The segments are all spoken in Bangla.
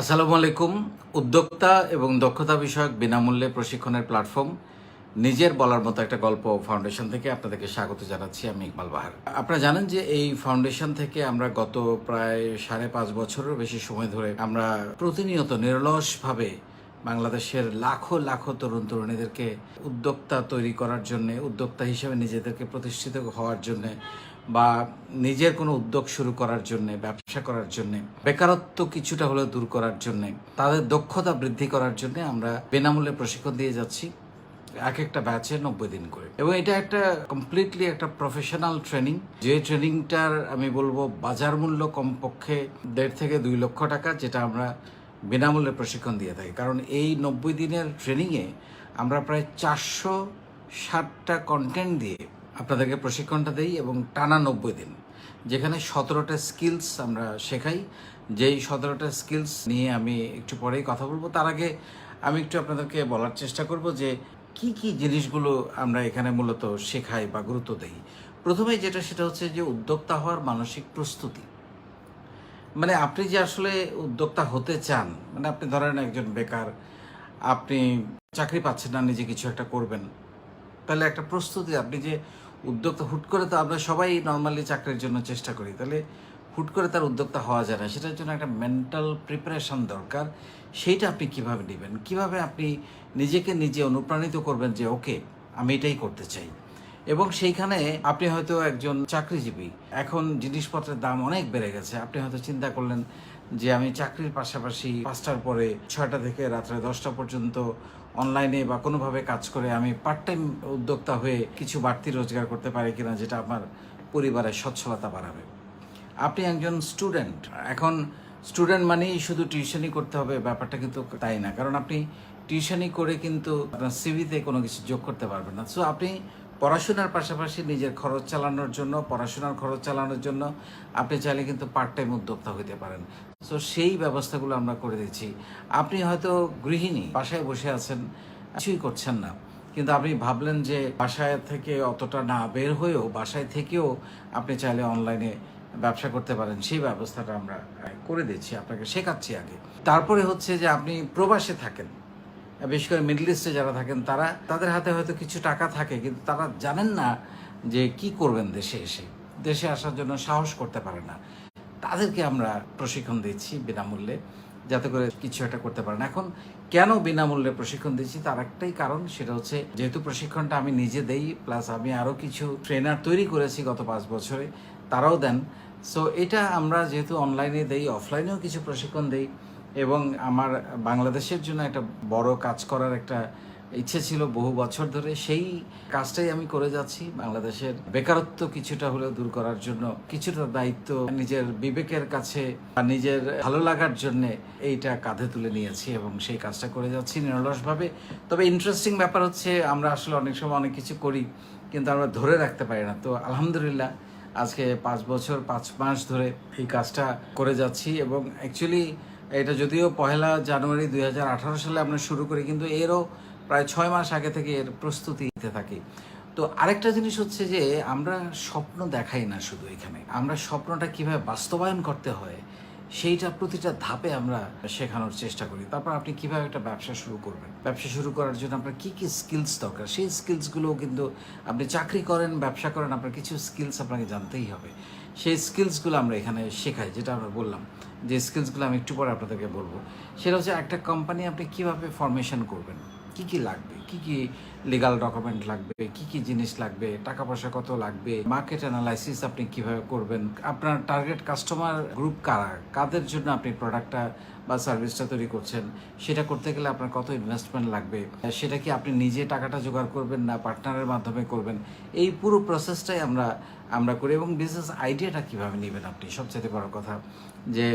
আসসালামু আলাইকুম। উদ্যোক্তা এবং দক্ষতা বিষয়ক বিনামূল্যে প্রশিক্ষণের প্ল্যাটফর্ম, নিজের বলার মতো একটা গল্প ফাউন্ডেশন থেকে আপনাদেরকে স্বাগত জানাচ্ছি, আমি ইকবাল বাহার। আপনারা জানেন যে এই ফাউন্ডেশন থেকে আমরা গত প্রায় সাড়ে পাঁচ বছরের বেশি সময় ধরে আমরা প্রতিনিয়ত নিরলসভাবে বাংলাদেশের লাখো লাখো তরুণ তরুণীদেরকে উদ্যোক্তা তৈরি করার জন্য, উদ্যোক্তা হিসেবে নিজেদেরকে প্রতিষ্ঠিত হওয়ার জন্য বা নিজের কোনো উদ্যোগ শুরু করার জন্য, ব্যবসা করার জন্য, বেকারত্ব কিছুটা হলেও দূর করার জন্য, তাদের দক্ষতা বৃদ্ধি করার জন্য আমরা বিনামূল্যে প্রশিক্ষণ দিয়ে যাচ্ছি, এক একটা ব্যাচে নব্বই দিন করে। এবং এটা একটা কমপ্লিটলি একটা প্রফেশনাল ট্রেনিং যে ট্রেনিংটার আমি বলব বাজার মূল্য কমপক্ষে দেড় থেকে দুই লক্ষ টাকা, যেটা আমরা বিনামূল্যে প্রশিক্ষণ দিয়ে থাকি। কারণ এই নব্বই দিনের ট্রেনিংয়ে আমরা প্রায় চারশো ষাটটা কন্টেন্ট দিয়ে আপনাদেরকে প্রশিক্ষণটা দিই এবং টানা নব্বই দিন, যেখানে সতেরোটা স্কিলস আমরা শেখাই। যেই সতেরোটা স্কিলস নিয়ে আমি একটু পরেই কথা বলব। তার আগে আমি একটু আপনাদেরকে বলার চেষ্টা করব যে, কি কি জিনিসগুলো আমরা এখানে মূলত শেখাই বা গুরুত্ব দেই। প্রথমেই যেটা, সেটা হচ্ছে যে উদ্যোক্তা হওয়ার মানসিক প্রস্তুতি। মানে আপনি যে আসলে উদ্যোক্তা হতে চান মানে আপনি ধরেন একজন বেকার, আপনি চাকরি পাচ্ছেন না, নিজে কিছু একটা করবেন তাহলে একটা প্রস্তুতি, আপনি যে উদ্যোক্তা হুট করে তো আমরা সবাই নর্মালি চাকরির জন্য চেষ্টা করি, তাহলে হুট করে তার উদ্যোক্তা হওয়া যায় না। সেটার জন্য একটা মেন্টাল প্রিপারেশন দরকার। সেইটা আপনি কীভাবে নেবেন? কীভাবে আপনি নিজেকে নিজে অনুপ্রাণিত করবেন যে, ওকে, আমি এটাই করতে চাই। এবং সেইখানে আপনি হয়তো একজন চাকরিজীবী, এখন জিনিসপত্রের দাম অনেক বেড়ে গেছে। আপনি হয়তো চিন্তা করলেন যে আমি চাকরির পাশাপাশি পাঁচটার পরে ছয়টা থেকে রাত্রে দশটা পর্যন্ত অনলাইনে বা কোনোভাবে কাজ করে আমি পার্ট টাইম উদ্যোক্তা হয়ে কিছু বাড়তি রোজগার করতে পারি কিনা যেটা আমার পরিবারের সচ্ছলতা বাড়াবে। আপনি একজন স্টুডেন্ট এখন স্টুডেন্ট মানেই শুধু টিউশনই করতে হবে, ব্যাপারটা কিন্তু তাই না? কারণ আপনি টিউশনই করে কিন্তু আপনার সিভিতে কোনো কিছু যোগ করতে পারবেন না। সো আপনি পড়াশোনার পাশাপাশি নিজের খরচ চালানোর জন্য, পড়াশোনার খরচ চালানোর জন্য আপনি চাইলে কিন্তু পার্ট টাইম উদ্যোক্তা হইতে পারেন। সো সেই ব্যবস্থাগুলো আমরা করে দিচ্ছি। আপনি হয়তো গৃহিণী, বাসায় বসে আছেন, কিছুই করছেন না। কিন্তু আপনি ভাবলেন যে বাসায় থেকে অতটা না বের হয়েও, বাসায় থেকেও আপনি চাইলে অনলাইনে ব্যবসা করতে পারেন। সেই ব্যবস্থাটা আমরা করে দিচ্ছি, আপনাকে শেখাচ্ছি আগে। তারপরে হচ্ছে যে আপনি প্রবাসে থাকেন। বিশেষ করে মিডল ইস্টে যারা থাকেন, তারা, তাদের হাতে হয়তো কিছু টাকা থাকে, কিন্তু তারা জানেন না যে কি করবেন দেশে এসে। দেশে আসার জন্য সাহস করতে পারে না। তাদেরকে আমরা প্রশিক্ষণ দিচ্ছি বিনামূল্যে, যাতে করে কিছু একটা করতে পারেন। এখন কেন বিনামূল্যে প্রশিক্ষণ দিচ্ছি তার একটাই কারণ, সেটা হচ্ছে যেহেতু প্রশিক্ষণটা আমি নিজে দেই প্লাস আমি আরও কিছু ট্রেনার তৈরি করেছি গত পাঁচ বছরে, তারাও দেন। সো এটা আমরা যেহেতু অনলাইনে দেই অফলাইনেও কিছু প্রশিক্ষণ দেই এবং আমার বাংলাদেশের জন্য একটা বড় কাজ করার একটা ইচ্ছে ছিল বহু বছর ধরে। সেই কাজটাই আমি করে যাচ্ছি। বাংলাদেশের বেকারত্ব কিছুটা হলেও দূর করার জন্য কিছুটা দায়িত্ব নিজের বিবেকের কাছে বা নিজের ভালো লাগার জন্য এইটা কাঁধে তুলে নিয়েছি এবং সেই কাজটা করে যাচ্ছি নিরলসভাবে। তবে ইন্টারেস্টিং ব্যাপার হচ্ছে আমরা আসলে অনেক সময় অনেক কিছু করি কিন্তু আমরা ধরে রাখতে পারি না। তো আলহামদুলিল্লাহ আজকে পাঁচ বছর, পাঁচ মাস ধরে এই কাজটা করে যাচ্ছি এবং অ্যাকচুয়ালি এটা যদিও পহেলা জানুয়ারি দুই হাজার আঠারো সালে আমরা শুরু করি, কিন্তু এরও প্রায় ছয় মাস আগে থেকে এর প্রস্তুতি নিতে থাকি। তো আরেকটা জিনিস হচ্ছে যে, আমরা স্বপ্ন দেখাই না শুধু এখানে। আমরা স্বপ্নটা কীভাবে বাস্তবায়ন করতে হয়, সেইটা প্রতিটা ধাপে আমরা শেখানোর চেষ্টা করি। তারপর আপনি কীভাবে একটা ব্যবসা শুরু করবেন? ব্যবসা শুরু করার জন্য আপনার কি কি স্কিলস দরকার? সেই স্কিলসগুলোও কিন্তু আপনি চাকরি করেন, ব্যবসা করেন, আপনার কিছু স্কিলস আপনাকে জানতেই হবে। সেই স্কিলসগুলো আমরা এখানে শেখাই, যেটা আমরা বললাম। যে স্কিলসগুলো আমি একটু পরে আপনাদেরকে বলব। সেটা হচ্ছে একটা কোম্পানি আপনি কীভাবে ফর্মেশন করবেন? কি কি লাগবে? কি কি লিগাল ডকুমেন্ট লাগবে? কি কি জিনিস লাগবে? টাকা পয়সা কত লাগবে? মার্কেট অ্যানালাইসিস আপনি কীভাবে করবেন? আপনার টার্গেট কাস্টমার গ্রুপ কারা? কাদের জন্য আপনি প্রোডাক্টটা বা সার্ভিসটা তৈরি করছেন? সেটা করতে গেলে আপনার কত ইনভেস্টমেন্ট লাগবে? সেটা কি আপনি নিজে টাকাটা জোগাড় করবেন না পার্টনারের মাধ্যমে করবেন? এই পুরো প্রসেসটাই আমরা আমরা করি এবং বিজনেস আইডিয়াটা কীভাবে নেবেন আপনি? সবচেয়ে বড় কথা যে,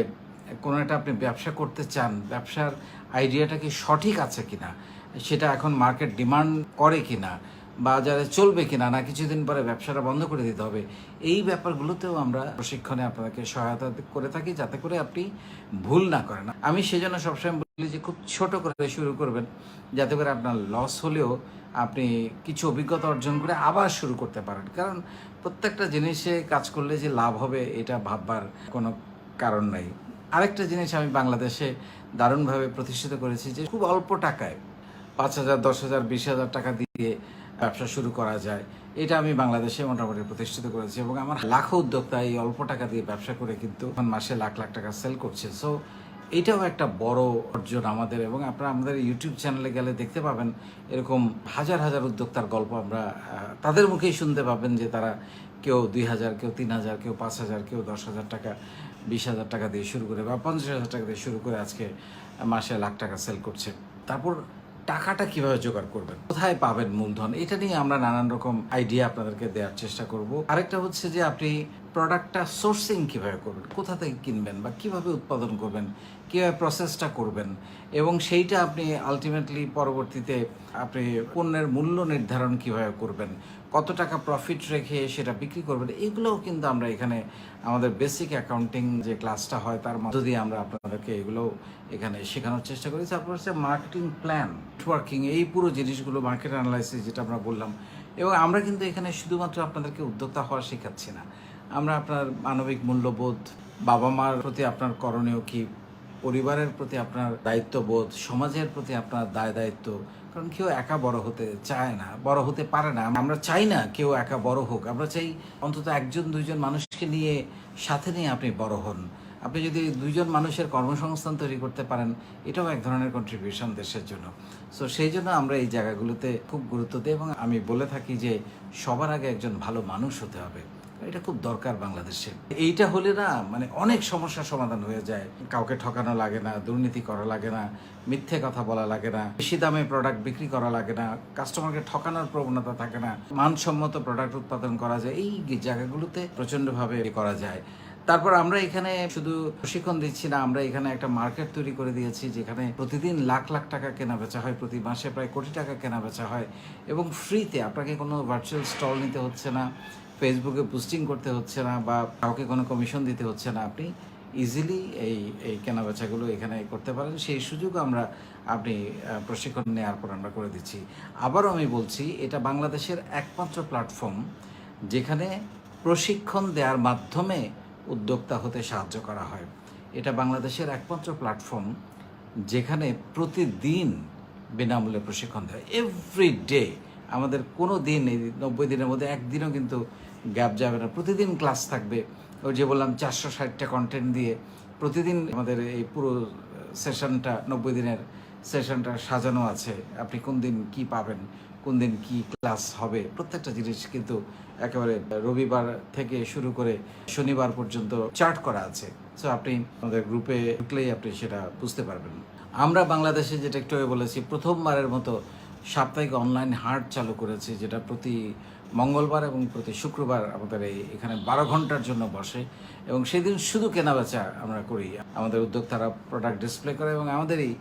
কোনো একটা আপনি ব্যবসা করতে চান, ব্যবসার আইডিয়াটা কি সঠিক আছে কিনা? সেটা এখন মার্কেট ডিমান্ড করে কি না বাজারে চলবে কিনা, না কিছুদিন পরে ব্যবসাটা বন্ধ করে দিতে হবে, এই ব্যাপারগুলোতেও আমরা প্রশিক্ষণে আপনাকে সহায়তা করে থাকি যাতে করে আপনি ভুল না করেন। আমি সেজন্য সবসময় বলি যে খুব ছোট করে শুরু করবেন, যাতে করে আপনার লস হলেও আপনি কিছু অভিজ্ঞতা অর্জন করে আবার শুরু করতে পারেন। কারণ প্রত্যেকটা জিনিসে কাজ করলে যে লাভ হবে এটা ভাববার কোনো কারণ নাই। আরেকটা জিনিস আমি বাংলাদেশে দারুণভাবে প্রতিষ্ঠিত করেছি যে খুব অল্প টাকায় পাঁচ হাজার, দশ হাজার, বিশ হাজার টাকা দিয়ে ব্যবসা শুরু করা যায়। এটা আমি বাংলাদেশে মোটামুটি প্রতিষ্ঠিত করেছি এবং আমার লাখো উদ্যোক্তা এই অল্প টাকা দিয়ে ব্যবসা করে কিন্তু মাসে লাখ লাখ টাকা সেল করছে। সো এটাও একটা বড় অর্জন আমাদের এবং আপনারা আমাদের ইউটিউব চ্যানেলে গেলে দেখতে পাবেন এরকম হাজার হাজার উদ্যোক্তার গল্প আমরা তাদের মুখেই শুনতে পাবেন যে তারা কেউ দুই হাজার, কেউ তিন হাজার, কেউ পাঁচ হাজার, কেউ দশ হাজার টাকা, বিশ হাজার টাকা দিয়ে শুরু করে বা পঞ্চাশ হাজার টাকা দিয়ে শুরু করে আজকে মাসে লাখ টাকা সেল করছে। তারপর টাকাটা কীভাবে জোগাড় করবেন? কোথায় পাবেন মূলধন? এটা নিয়ে আমরা নানান রকম আইডিয়া আপনাদেরকে দেওয়ার চেষ্টা করব। আরেকটা হচ্ছে যে আপনি প্রোডাক্টটা সোর্সিং কীভাবে করবেন? কোথা থেকে কিনবেন বা কীভাবে উৎপাদন করবেন? কীভাবে প্রসেসটা করবেন? এবং সেইটা আপনি আলটিমেটলি পরবর্তীতে আপনি পণ্যের মূল্য নির্ধারণ কীভাবে করবেন? কত টাকা প্রফিট রেখে সেটা বিক্রি করবেন, এগুলোও কিন্তু আমরা এখানে আমাদের বেসিক অ্যাকাউন্টিং যে ক্লাসটা হয় তার মধ্য দিয়ে আমরা আপনাদেরকে এগুলো এখানে শেখানোর চেষ্টা করি, তারপর হচ্ছে মার্কেটিং প্ল্যান নেটওয়ার্কিং এই পুরো জিনিসগুলো মার্কেট অ্যানালাইসিস যেটা আমরা বললাম। এবং আমরা কিন্তু এখানে শুধুমাত্র আপনাদেরকে উদ্যোক্তা হওয়া শেখাচ্ছি না। আমরা আপনার মানবিক মূল্যবোধ, বাবা মার প্রতি আপনার করণীয় কি, পরিবারের প্রতি আপনার দায়িত্ববোধ, সমাজের প্রতি আপনার দায় দায়িত্ব কারণ কেউ একা বড় হতে চায় না, বড় হতে পারে না। আমরা চাই না কেউ একা বড় হোক। আমরা চাই অন্তত একজন, দুইজন মানুষকে নিয়ে সাথে নিয়ে আপনি বড় হন। আপনি যদি দুইজন মানুষের কর্মসংস্থান তৈরি করতে পারেন, এটাও এক ধরনের কন্ট্রিবিউশন দেশের জন্য। সো সেই জন্য আমরা এই জায়গাগুলোতে খুব গুরুত্ব দিই এবং আমি বলে থাকি যে সবার আগে একজন ভালো মানুষ হতে হবে। এটা খুব দরকার বাংলাদেশে এইটা হলে না মানে অনেক সমস্যার সমাধান হয়ে যায়। কাউকে ঠকানো লাগে না, দুর্নীতি করা লাগে না, মিথ্যে কথা বলা লাগে না, বেশি দামে প্রোডাক্ট বিক্রি করা লাগে না কাস্টমারকে ঠকানোর প্রবণতা থাকে না, মানসম্মত প্রোডাক্ট উৎপাদন করা যায়, এই জায়গাগুলোতে প্রচণ্ডভাবে করা যায়। তারপর আমরা এখানে শুধু প্রশিক্ষণ দিচ্ছি না, আমরা এখানে একটা মার্কেট তৈরি করে দিয়েছি, যেখানে প্রতিদিন লাখ লাখ টাকা কেনা বেচা হয়, প্রতি মাসে প্রায় কোটি টাকা কেনা বেচা হয় এবং ফ্রিতে আপনাকে কোনো ভার্চুয়াল স্টল নিতে হচ্ছে না। ফেসবুকে পোস্টিং করতে হচ্ছে না বা কাউকে কোনো কমিশন দিতে হচ্ছে না, আপনি ইজিলি এই এই কেনাবেচাগুলো এখানে করতে পারেন। সেই সুযোগ আমরা, আপনি প্রশিক্ষণ নেওয়ার পর আমরা করে দিচ্ছি। আবারও আমি বলছি, এটা বাংলাদেশের একমাত্র প্ল্যাটফর্ম যেখানে প্রশিক্ষণ দেওয়ার মাধ্যমে উদ্যোক্তা হতে সাহায্য করা হয়। এটা বাংলাদেশের একমাত্র প্ল্যাটফর্ম যেখানে প্রতিদিন বিনামূল্যে প্রশিক্ষণ দেয়। এভরি ডে আমাদের কোনো দিন, এই নব্বই দিনের মধ্যে একদিনও কিন্তু গ্যাপ যাবে না। প্রতিদিন ক্লাস থাকবে। ওই যে বললাম, চারশো ষাটটা কন্টেন্ট দিয়ে প্রতিদিন আমাদের এই পুরো সেশনটা নব্বই দিনের সেশনটা সাজানো আছে। আপনি কোন দিন কি পাবেন, কোন দিন কি ক্লাস হবে, প্রত্যেকটা জিনিস কিন্তু একেবারে রবিবার থেকে শুরু করে শনিবার পর্যন্ত চার্ট করা আছে। সো আপনি আমাদের গ্রুপে ঢুকলেই আপনি সেটা বুঝতে পারবেন। আমরা বাংলাদেশে যেটা একটু বলেছি, প্রথমবারের মতো সাপ্তাহিক অনলাইন হাট চালু করেছি, যেটা প্রতি মঙ্গলবার এবং প্রতি শুক্রবার আমাদের এই এখানে বারো ঘণ্টার জন্য বসে এবং সেদিন শুধু কেনাবেচা আমরা করি। আমাদের উদ্যোক্তারা প্রোডাক্ট ডিসপ্লে করে এবং আমাদেরই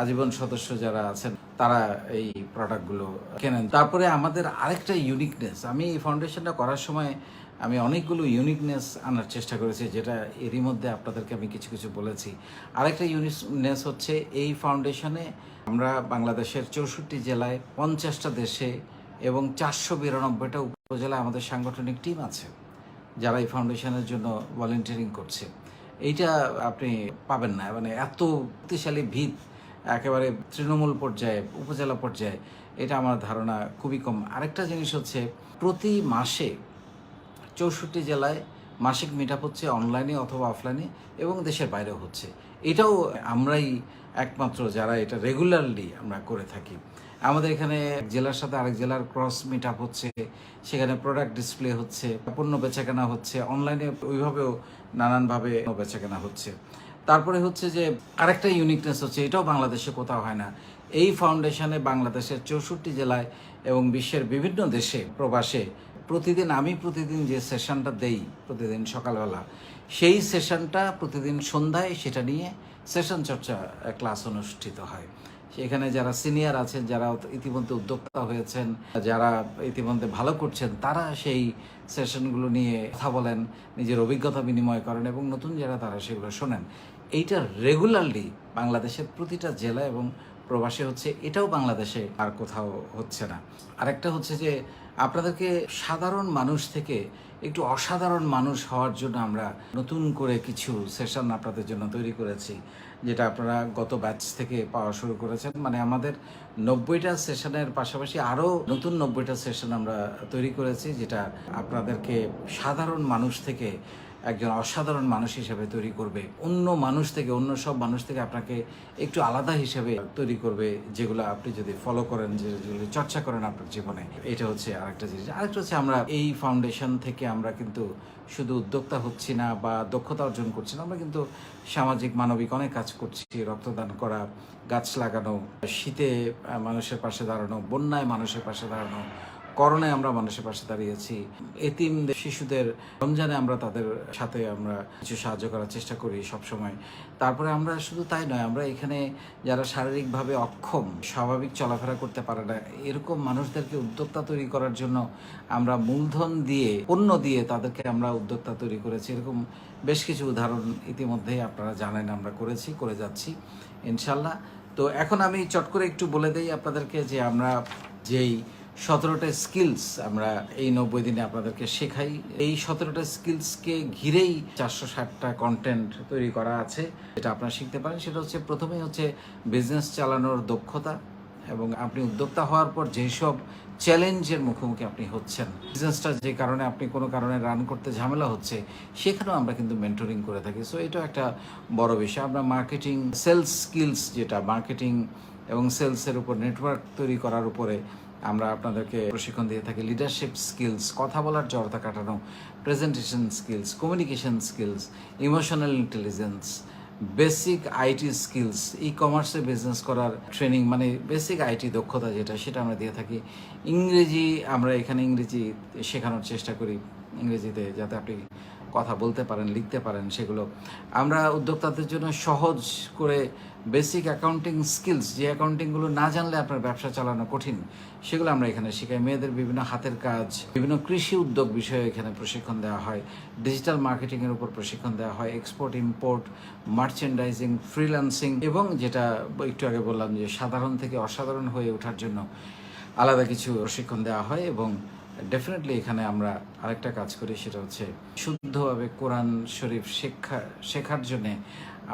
আজীবন সদস্য যারা আছেন, তারা এই প্রোডাক্টগুলো কেনেন। তারপরে আমাদের আরেকটা ইউনিকনেস আমি এই ফাউন্ডেশনটা করার সময় আমি অনেকগুলো ইউনিকনেস আনার চেষ্টা করেছি, যেটা এরই মধ্যে আপনাদেরকে আমি কিছু কিছু বলেছি। আরেকটা ইউনিকনেস হচ্ছে এই ফাউন্ডেশনে আমরা বাংলাদেশের চৌষট্টি জেলায় পঞ্চাশটা দেশে এবং চারশো বিরানব্বইটা উপজেলায় আমাদের সাংগঠনিক টিম আছে, যারা এই ফাউন্ডেশনের জন্য ভলেন্টিয়ারিং করছে। এইটা আপনি পাবেন না মানে এত শক্তিশালী ভিত একেবারে তৃণমূল পর্যায়ে, উপজেলা পর্যায়ে, এটা আমার ধারণা খুবই কম। আরেকটা জিনিস হচ্ছে, প্রতি মাসে চৌষট্টি জেলায় মাসিক মিট হচ্ছে অনলাইনে অথবা অফলাইনে এবং দেশের বাইরেও হচ্ছে। এটাও আমরাই একমাত্র যারা এটা রেগুলারলি আমরা করে থাকি। আমাদের এখানে জেলার সাথে আরেক জেলার ক্রস মিট আপ হচ্ছে, সেখানে প্রোডাক্ট ডিসপ্লে হচ্ছে, পণ্য বেচাকেনা হচ্ছে অনলাইনে ওইভাবেও নানানভাবে বেচাকেনা হচ্ছে। তারপরে হচ্ছে যে আরেকটা ইউনিকনেস হচ্ছে, এটাও বাংলাদেশে কোথাও হয় না। এই ফাউন্ডেশনে বাংলাদেশের চৌষট্টি জেলায় এবং বিশ্বের বিভিন্ন দেশে প্রবাসে প্রতিদিন, আমি প্রতিদিন যে সেশনটা দেই, প্রতিদিন সকালবেলা, সেই সেশনটা প্রতিদিন সন্ধ্যায় সেটা নিয়ে সেশন চর্চা ক্লাস অনুষ্ঠিত হয়। সেখানে যারা সিনিয়র আছেন, যারা ইতিমধ্যে উদ্যোক্তা হয়েছেন, যারা ইতিমধ্যে ভালো করছেন, তারা সেই সেশনগুলো নিয়ে কথা বলেন, নিজের অভিজ্ঞতা বিনিময় করেন এবং নতুন যারা তারা সেগুলো শোনেন। এইটা রেগুলারলি বাংলাদেশের প্রতিটা জেলা এবং প্রবাসে হচ্ছে, এটাও বাংলাদেশে আর কোথাও হচ্ছে না। আরেকটা হচ্ছে যে আপনাদেরকে সাধারণ মানুষ থেকে একটু অসাধারণ মানুষ হওয়ার জন্য আমরা নতুন করে কিছু সেশন আপনাদের জন্য তৈরি করেছি, যেটা আপনারা গত ব্যাচ থেকে পাওয়া শুরু করেছেন। মানে আমাদের নব্বইটা সেশনের পাশাপাশি আরও নতুন নব্বইটা সেশন আমরা তৈরি করেছি, যেটা আপনাদেরকে সাধারণ মানুষ থেকে একজন অসাধারণ মানুষ হিসেবে তৈরি করবে। অন্য মানুষ থেকে, অন্য সব মানুষ থেকে আপনাকে একটু আলাদা হিসেবে তৈরি করবে, যেগুলো আপনি যদি ফলো করেন যেগুলো চর্চা করেন আপনার জীবনে। এটা হচ্ছে আরেকটা জিনিস। আরেকটা হচ্ছে আমরা এই ফাউন্ডেশন থেকে আমরা কিন্তু শুধু উদ্যোক্তা হচ্ছি না বা দক্ষতা অর্জন করছি না, আমরা কিন্তু সামাজিক, মানবিক অনেক কাজ করছি। রক্তদান করা, গাছ লাগানো, শীতে মানুষের পাশে দাঁড়ানো, বন্যায় মানুষের পাশে দাঁড়ানো করোনায় আমরা মানুষের পাশে দাঁড়িয়েছি। এতিম শিশুদের রমজানে আমরা তাদের সাথে আমরা কিছু সাহায্য করার চেষ্টা করি সব সময় তারপরে আমরা শুধু তাই নয়, আমরা এখানে যারা শারীরিকভাবে অক্ষম, স্বাভাবিক চলাফেরা করতে পারে না, এরকম মানুষদেরকে উদ্যোক্তা তৈরি করার জন্য আমরা মূলধন দিয়ে, পণ্য দিয়ে তাদেরকে আমরা উদ্যোক্তা তৈরি করেছি। এরকম বেশ কিছু উদাহরণ ইতিমধ্যেই আপনারা জানেন, আমরা করেছি, করে যাচ্ছি, ইনশাল্লাহ। তো এখন আমি চট করে একটু বলে দেই আপনাদেরকে যে আমরা যেই সতেরোটা স্কিলস আমরা এই নব্বই দিনে আপনাদেরকে শেখাই। এই সতেরোটা স্কিলসকে ঘিরেই চারশো ষাটটা কন্টেন্ট তৈরি করা আছে, যেটা আপনারা শিখতে পারেন। সেটা হচ্ছে প্রথমেই হচ্ছে বিজনেস চালানোর দক্ষতা এবং আপনি উদ্যোক্তা হওয়ার পর যেসব চ্যালেঞ্জের মুখোমুখি আপনি হচ্ছেন বিজনেসটা যে কারণে আপনি কোনো কারণে রান করতে ঝামেলা হচ্ছে, সেখানেও আমরা কিন্তু মেন্টরিং করে থাকি। সো এটাও একটা বড় বিষয়। আমরা মার্কেটিং সেলস স্কিলস যেটা মার্কেটিং এবং সেলসের উপর নেটওয়ার্ক তৈরি করার উপরে আমরা আপনাদেরকে প্রশিক্ষণ দিয়ে থাকি লিডারশিপ স্কিলস কথা বলার জড়তা কাটানো presentation skills communication skills emotional intelligence basic IT skills ই কমার্সে বিজনেস করার ট্রেনিং মানে বেসিক আইটি দক্ষতা যেটা, সেটা আমরা দিয়ে থাকি। ইংরেজি, আমরা এখানে ইংরেজি শেখানোর চেষ্টা করি, ইংরেজিতে, যাতে আপনি কথা বলতে পারেন, লিখতে পারেন সেগুলো। আমরা উদ্যোক্তাদের জন্য সহজ করে বেসিক অ্যাকাউন্টিং স্কিলস যে অ্যাকাউন্টিংগুলো না জানলে আপনার ব্যবসা চালানো কঠিন, সেগুলো আমরা এখানে শেখাই। মেয়েদের বিভিন্ন হাতের কাজ, বিভিন্ন কৃষি উদ্যোগ বিষয়ে এখানে প্রশিক্ষণ দেওয়া হয়। ডিজিটাল মার্কেটিংয়ের উপর প্রশিক্ষণ দেওয়া হয়। এক্সপোর্ট ইম্পোর্ট মার্চেন্ডাইজিং ফ্রিল্যান্সিং এবং যেটা একটু আগে বললাম যে সাধারণ থেকে অসাধারণ হয়ে ওঠার জন্য আলাদা কিছু প্রশিক্ষণ দেওয়া হয় এবং ডেফিনেটলি এখানে আমরা আরেকটা কাজ করি, সেটা হচ্ছে শুদ্ধভাবে কোরআন শরীফ শিক্ষা, শেখার জন্যে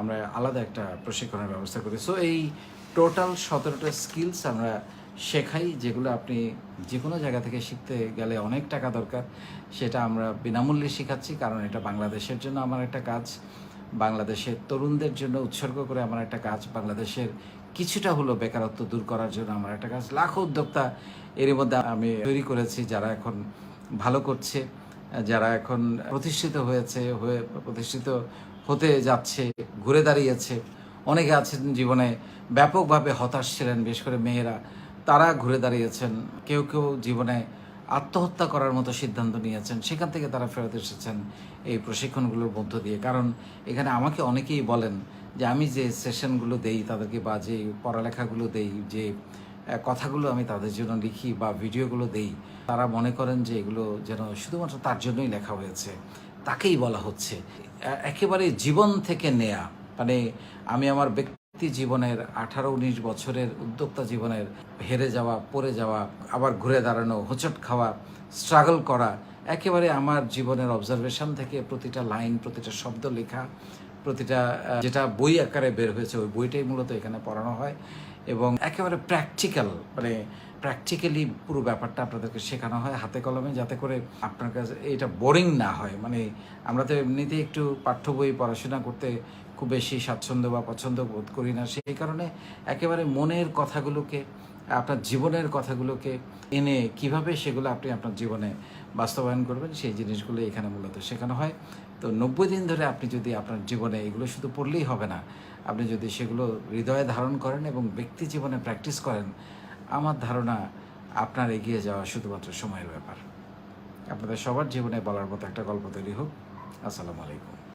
আমরা আলাদা একটা প্রশিক্ষণের ব্যবস্থা করি। সো এই টোটাল সতেরোটা স্কিলস আমরা শেখাই, যেগুলো আপনি যে কোনো জায়গা থেকে শিখতে গেলে অনেক টাকা দরকার। সেটা আমরা বিনামূল্যে শেখাচ্ছি, কারণ এটা বাংলাদেশের জন্য আমার একটা কাজ। বাংলাদেশের তরুণদের জন্য উৎসর্গ করে আমার একটা কাজ। বাংলাদেশের কিছুটা হলো বেকারত্ব দূর করার জন্য আমার একটা কাজ। লাখো উদ্যোক্তা এর মধ্যে আমি তৈরি করেছি, যারা এখন ভালো করছে, যারা এখন প্রতিষ্ঠিত হয়েছে, হয়ে প্রতিষ্ঠিত হতে যাচ্ছে, ঘুরে দাঁড়িয়েছে। অনেকে আছেন জীবনে ব্যাপকভাবে হতাশ ছিলেন, বিশেষ করে মেয়েরা। তারা ঘুরে দাঁড়িয়েছেন, কেউ কেউ জীবনে আত্মহত্যা করার মতো সিদ্ধান্ত নিয়েছেন, সেখান থেকে তারা ফেরত এসেছেন এই প্রশিক্ষণগুলোর মধ্য দিয়ে। কারণ এখানে আমাকে অনেকেই বলেন যে, আমি যে সেশনগুলো দেই, তাদেরকে বা যে পড়ালেখাগুলো দেই, যে কথাগুলো আমি তাদের জন্য লিখি বা ভিডিওগুলো দেই। তারা মনে করেন যে এগুলো যেন শুধুমাত্র তার জন্যই লেখা হয়েছে। তাকেই বলা হচ্ছে। একেবারে জীবন থেকে নেয়া। মানে আমি আমার ব্যক্তি জীবনের আঠারো উনিশ বছরের উদ্যোক্তা জীবনের হেরে যাওয়া, পড়ে যাওয়া, আবার ঘুরে দাঁড়ানো, হোঁচট খাওয়া স্ট্রাগল করা, একেবারে আমার জীবনের অবজারভেশন থেকে প্রতিটা লাইন প্রতিটা শব্দ লেখা, প্রতিটা যেটা বই আকারে বের হয়েছে, ওই বইটাই মূলত এখানে পড়ানো হয়। এবং একেবারে প্র্যাকটিক্যাল মানে প্র্যাকটিক্যালি পুরো ব্যাপারটা আপনাদেরকে শেখানো হয় হাতে কলমে যাতে করে আপনার কাছে এটা বোরিং না হয়। মানে আমরা তো এমনিতেই একটু পাঠ্য বই পড়াশোনা করতে খুব বেশি স্বাচ্ছন্দ্য বা পছন্দ বোধ করি না। সেই কারণে একেবারে মনের কথাগুলোকে, আপনার জীবনের কথাগুলোকে এনে কীভাবে সেগুলো আপনি আপনার জীবনে বাস্তবায়ন করবেন, সেই জিনিসগুলো এখানে মূলত শেখানো হয়। তো নব্বই দিন ধরে আপনি যদি আপনার জীবনে এগুলো শুধু পড়লেই হবে না আপনি যদি সেগুলো হৃদয়ে ধারণ করেন এবং ব্যক্তি জীবনে প্র্যাকটিস করেন, আমার ধারণা আপনার এগিয়ে যাওয়া শুধুমাত্র সময়ের ব্যাপার। আপনাদের সবার জীবনে বলার মতো একটা গল্প তৈরি হোক। আসসালামু আলাইকুম।